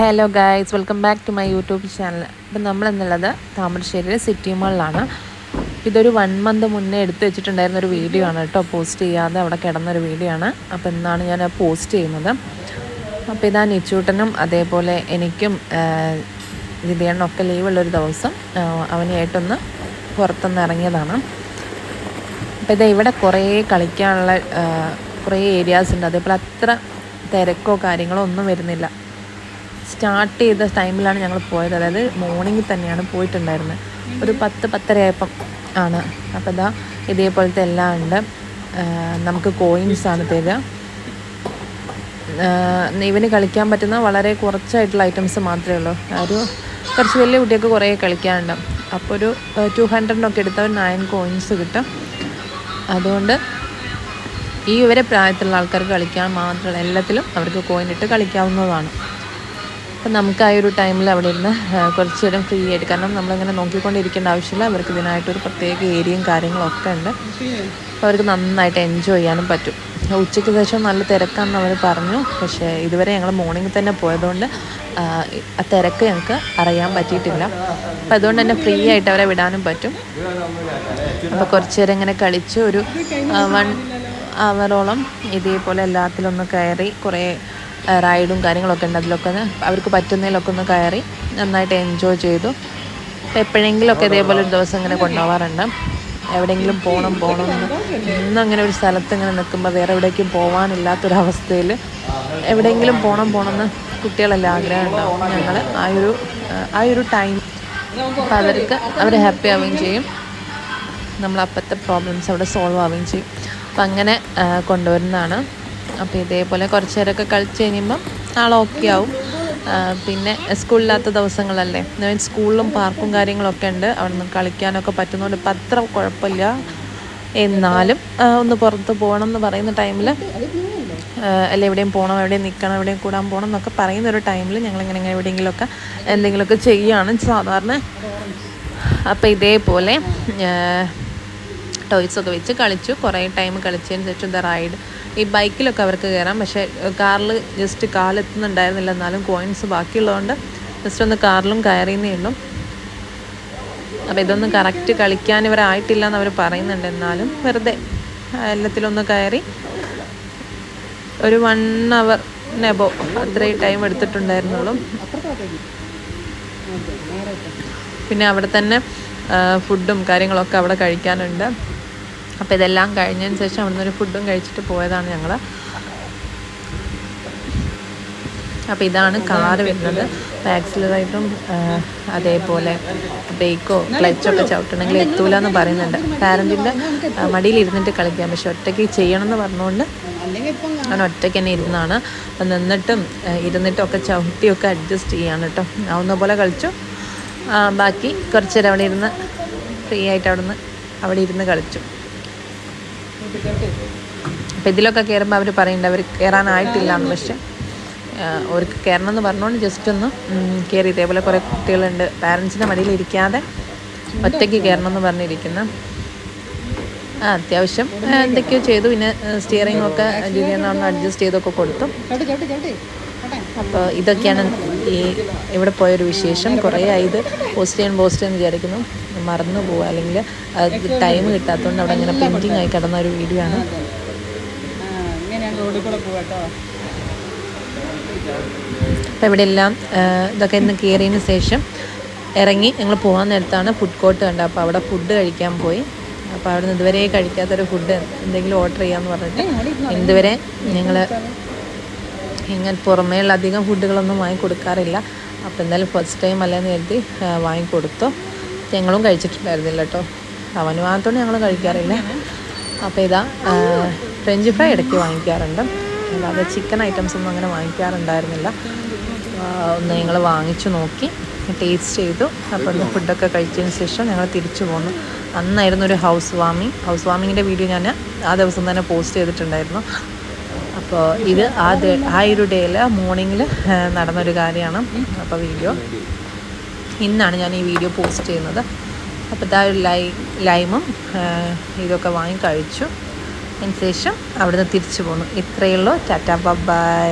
Hello guys welcome back to my YouTube channel ഇപ്പം നമ്മൾ എന്നുള്ളത് താമരശ്ശേരിയിലെ സിറ്റി മാളിലാണ് ഇതൊരു വൺ മന്ത് മുന്നേ എടുത്തു വെച്ചിട്ടുണ്ടായിരുന്ന ഒരു വീഡിയോ ആണ് കേട്ടോ. പോസ്റ്റ് ചെയ്യാതെ അവിടെ കിടന്നൊരു വീഡിയോ ആണ്. അപ്പോൾ എന്നാണ് ഞാൻ പോസ്റ്റ് ചെയ്യുന്നത്. അപ്പോൾ ഇതാ നിച്ചൂട്ടനും അതേപോലെ എനിക്കും വിദ്യണ്ണനും ഒക്കെ ലീവുള്ളൊരു ദിവസം അവനായിട്ടൊന്ന് പുറത്തുനിന്ന് ഇറങ്ങിയതാണ്. അപ്പോൾ ഇതാ ഇവിടെ കുറേ കളിക്കാനുള്ള കുറേ ഏരിയാസ് ഉണ്ട്. അതേപോലെ അത്ര തിരക്കോ കാര്യങ്ങളോ ഒന്നും വരുന്നില്ല. സ്റ്റാർട്ട് ചെയ്ത ടൈമിലാണ് ഞങ്ങൾ പോയത്. അതായത് മോർണിംഗിൽ തന്നെയാണ് പോയിട്ടുണ്ടായിരുന്നത്. ഒരു പത്ത് പത്തരയായപ്പം ആണ്. അപ്പോൾ ഇതാ ഇതേപോലത്തെ എല്ലാം ഉണ്ട്. നമുക്ക് കോയിൻസ് ആണ് തരിക. ഇവന് കളിക്കാൻ പറ്റുന്ന വളരെ കുറച്ചായിട്ടുള്ള ഐറ്റംസ് മാത്രമേ ഉള്ളൂ. ഒരു കുറച്ച് വലിയ കുട്ടികൾക്ക് കുറേ കളിക്കാനുണ്ട്. അപ്പോൾ ഒരു ടു ഹൺഡ്രഡിനൊക്കെ എടുത്താൽ നയൻ കോയിൻസ് കിട്ടും. അതുകൊണ്ട് ഈ ഇവരെ പ്രായത്തിലുള്ള ആൾക്കാർക്ക് കളിക്കാൻ മാത്രമല്ല എല്ലാത്തിലും അവർക്ക് കോയിൻ ഇട്ട് കളിക്കാവുന്നതാണ്. അപ്പം നമുക്ക് ആ ഒരു ടൈമിൽ അവിടെ ഇരുന്ന് കുറച്ച് നേരം ഫ്രീ ആയിട്ട്. കാരണം നമ്മളിങ്ങനെ നോക്കിക്കൊണ്ടിരിക്കേണ്ട ആവശ്യമില്ല. അവർക്ക് ഇതിനായിട്ടൊരു പ്രത്യേക ഏരിയയും കാര്യങ്ങളൊക്കെ ഉണ്ട്. അവർക്ക് നന്നായിട്ട് എൻജോയ് ചെയ്യാനും പറ്റും. ഉച്ചയ്ക്ക് ശേഷം നല്ല തിരക്കാണെന്ന് അവർ പറഞ്ഞു. പക്ഷേ ഇതുവരെ ഞങ്ങൾ മോർണിംഗ് തന്നെ പോയതുകൊണ്ട് ആ തിരക്ക് ഞങ്ങൾക്ക് അറിയാൻ പറ്റിയിട്ടില്ല. അപ്പം അതുകൊണ്ട് തന്നെ ഫ്രീ ആയിട്ട് അവരെ വിടാനും പറ്റും. അപ്പോൾ കുറച്ച് നേരം ഇങ്ങനെ കളിച്ച് ഒരു വൺ അവറോളം ഇതേപോലെ എല്ലാത്തിലൊന്ന് കയറി കുറേ റൈഡും കാര്യങ്ങളൊക്കെ ഉണ്ട്. അതിലൊക്കെ അവർക്ക് പറ്റുന്നതിലൊക്കെ ഒന്ന് കയറി നന്നായിട്ട് എൻജോയ് ചെയ്തു. എപ്പോഴെങ്കിലുമൊക്കെ ഇതേപോലെ ഒരു ദിവസം ഇങ്ങനെ കൊണ്ടുപോകാറുണ്ട് എവിടെയെങ്കിലും പോകണം പോകണം ഇന്നങ്ങനെ ഒരു സ്ഥലത്ത് ഇങ്ങനെ നിൽക്കുമ്പോൾ വേറെ എവിടേക്കും പോകാനില്ലാത്തൊരവസ്ഥയിൽ എവിടെയെങ്കിലും പോകണം പോകണം എന്ന് കുട്ടികളെല്ലാം ആഗ്രഹം ഉണ്ടാവും. ഞങ്ങൾ ആ ഒരു ആ ഒരു ടൈം അപ്പം അവർക്ക് അവർ ഹാപ്പി ആവുകയും ചെയ്യും. നമ്മൾ അപ്പോഴത്തെ പ്രോബ്ലംസ് അവിടെ സോൾവ് ആവുകയും ചെയ്യും. അപ്പം അങ്ങനെ കൊണ്ടുവരുന്നതാണ്. അപ്പോൾ ഇതേപോലെ കുറച്ച് നേരമൊക്കെ കളിച്ച് കഴിയുമ്പം നാളെ ഓക്കെ ആവും. പിന്നെ സ്കൂളില്ലാത്ത ദിവസങ്ങളല്ലേ? സ്കൂളിലും പാർക്കും കാര്യങ്ങളൊക്കെ ഉണ്ട്. അവിടെ നിന്ന് കളിക്കാനൊക്കെ പറ്റുന്നതുകൊണ്ട് ഇപ്പം അത്ര കുഴപ്പമില്ല. എന്നാലും ഒന്ന് പുറത്ത് പോകണം എന്ന് പറയുന്ന ടൈമിൽ അല്ല എവിടെയും പോകണം എവിടെയും നിൽക്കണം എവിടെയും കൂടാൻ പോകണം എന്നൊക്കെ പറയുന്ന ഒരു ടൈമിൽ ഞങ്ങളിങ്ങനെ എവിടെയെങ്കിലുമൊക്കെ എന്തെങ്കിലുമൊക്കെ ചെയ്യുകയാണ് സാധാരണ അപ്പോൾ ഇതേപോലെ ടോയ്സൊക്കെ വെച്ച് കളിച്ചു. കുറേ ടൈം കളിച്ചതിന് ശേഷം ദ റൈഡ് ഈ ബൈക്കിലൊക്കെ അവർക്ക് കയറാം. പക്ഷേ കാറിൽ ജസ്റ്റ് കാലെത്തുന്നുണ്ടായിരുന്നില്ല. എന്നാലും കോയിൻസ് ബാക്കിയുള്ളതുകൊണ്ട് ജസ്റ്റ് ഒന്ന് കാറിലും കയറിയെന്നേ ഉള്ളൂ. അപ്പോൾ ഇതൊന്നും കറക്റ്റ് കളിക്കാൻ ഇവരായിട്ടില്ല എന്ന് അവർ പറയുന്നുണ്ട്. എന്നാലും വെറുതെ എല്ലാത്തിലൊന്ന് കയറി ഒരു വൺ അവർ നെബോ അത്രയും ടൈം എടുത്തിട്ടുണ്ടായിരുന്നുള്ളൂ. പിന്നെ അവിടെ തന്നെ ഫുഡും കാര്യങ്ങളൊക്കെ അവിടെ കഴിക്കാനുണ്ട്. അപ്പോൾ ഇതെല്ലാം കഴിഞ്ഞതിന് ശേഷം അവിടുന്ന് ഒരു ഫുഡും കഴിച്ചിട്ട് പോയതാണ് ഞങ്ങൾ അപ്പോൾ ഇതാണ് കാറ് വരുന്നത്. ആക്സിലറേറ്ററും അതേപോലെ ബ്രേക്കോ ക്ലച്ചൊക്കെ ചവിട്ടണമെങ്കിൽ എത്തൂല എന്ന് പറയുന്നുണ്ട്. പാരന്റിന്റെ മടിയിൽ ഇരുന്നിട്ട് കളിക്കാം പക്ഷെ ഒറ്റയ്ക്ക് ചെയ്യണം എന്ന് പറഞ്ഞുകൊണ്ട് ഞാൻ ഒറ്റയ്ക്ക് തന്നെ ഇരുന്നാണ്. നിന്നിട്ടും ഇരുന്നിട്ടൊക്കെ ചവിട്ടിയൊക്കെ അഡ്ജസ്റ്റ് ചെയ്യാണ് കേട്ടോ. ആവുന്ന പോലെ കളിച്ചു. ബാക്കി കുറച്ച് നേരം അവിടെ ഇരുന്ന് ഫ്രീ ആയിട്ട് അവിടെ നിന്ന് അവിടെ ഇരുന്ന് കളിച്ചു. അപ്പം ഇതിലൊക്കെ കയറുമ്പോൾ അവർ പറയുന്നുണ്ട് അവർ കയറാനായിട്ടില്ല എന്ന് പക്ഷെ അവർക്ക് കയറണം എന്ന് പറഞ്ഞുകൊണ്ട് ജസ്റ്റ് ഒന്ന് കയറി ഇതേപോലെ കുറേ കുട്ടികളുണ്ട്. പാരൻസിന്റെ മടിയിൽ ഇരിക്കാതെ ഒറ്റയ്ക്ക് കയറണം എന്ന് പറഞ്ഞിരിക്കുന്ന. ആ അത്യാവശ്യം എന്തൊക്കെയോ ചെയ്തു. പിന്നെ സ്റ്റിയറിംഗ് ഒക്കെ ജിനിയെന്ന് ഒന്ന് അഡ്ജസ്റ്റ് ചെയ്തൊക്കെ കൊടുത്തു. അപ്പോൾ ഇതൊക്കെയാണ് ഈ ഇവിടെ പോയൊരു വിശേഷം? കുറേ ആയത് പോസ്റ്റ് ചെയ്യാൻ പോസ്റ്റ് ചെയ്യാൻ വിചാരിക്കുന്നു. മറന്നു പോവുക. അല്ലെങ്കിൽ ടൈം കിട്ടാത്തതുകൊണ്ട് അവിടെ ഇങ്ങനെ പെയിന്റിങ് ആയി കിടന്ന ഒരു വീഡിയോ ആണ്. അപ്പം ഇവിടെ എല്ലാം ഇതൊക്കെ ഇന്ന് കയറിയതിന് ശേഷം ഇറങ്ങി ഞങ്ങൾ പോകാൻ നേരത്താണ് ഫുഡ് കോർട്ട് കണ്ടത്. അപ്പോൾ അവിടെ ഫുഡ് കഴിക്കാൻ പോയി. അപ്പോൾ അവിടെ നിന്ന് ഇതുവരെ കഴിക്കാത്തൊരു ഫുഡ് എന്തെങ്കിലും ഓർഡർ ചെയ്യാമെന്ന് പറഞ്ഞിട്ട് ഇതുവരെ ഞങ്ങൾ ഇങ്ങനെ പുറമേയുള്ള അധികം ഫുഡുകളൊന്നും വാങ്ങി കൊടുക്കാറില്ല അപ്പോൾ എന്തായാലും ഫസ്റ്റ് ടൈം അല്ലെന്ന് കരുതി വാങ്ങിക്കൊടുത്തു. ഞങ്ങളും കഴിച്ചിട്ടുണ്ടായിരുന്നില്ല കേട്ടോ അവന് വാങ്ങത്തോണ്ട് ഞങ്ങൾ കഴിക്കാറില്ല. അപ്പോൾ ഇതാ ഫ്രഞ്ച് ഫ്രൈ ഇടയ്ക്ക് വാങ്ങിക്കാറുണ്ട്. അല്ലാതെ ചിക്കൻ ഐറ്റംസ് ഒന്നും അങ്ങനെ വാങ്ങിക്കാറുണ്ടായിരുന്നില്ല. ഒന്ന് ഞങ്ങൾ വാങ്ങിച്ചു നോക്കി ടേസ്റ്റ് ചെയ്തു. അപ്പോൾ ഒന്ന് ഫുഡൊക്കെ കഴിച്ചതിന് ശേഷം ഞങ്ങൾ തിരിച്ചു പോന്നു. അന്നായിരുന്നു ഒരു ഹൗസ് വാമിങ് ഹൗസ് വാമിങ്ങിന്റെ വീഡിയോ ഞാൻ ആ ദിവസം തന്നെ പോസ്റ്റ് ചെയ്തിട്ടുണ്ടായിരുന്നു. അപ്പോൾ ഇത് ആ ആ ഒരു ഡേയിൽ മോർണിംഗിൽ നടന്നൊരു കാര്യമാണ്. അപ്പോൾ വീഡിയോ. ഇന്നാണ് ഞാൻ ഈ വീഡിയോ പോസ്റ്റ് ചെയ്യുന്നത്. അപ്പോൾ ഇതാ ഒരു ലൈ ലൈമും ഇതൊക്കെ വാങ്ങി കഴിച്ചു. ശേഷം അവിടുന്ന് തിരിച്ചു പോന്നു. ഇത്രയേ ഉള്ളൂ. Tata bye.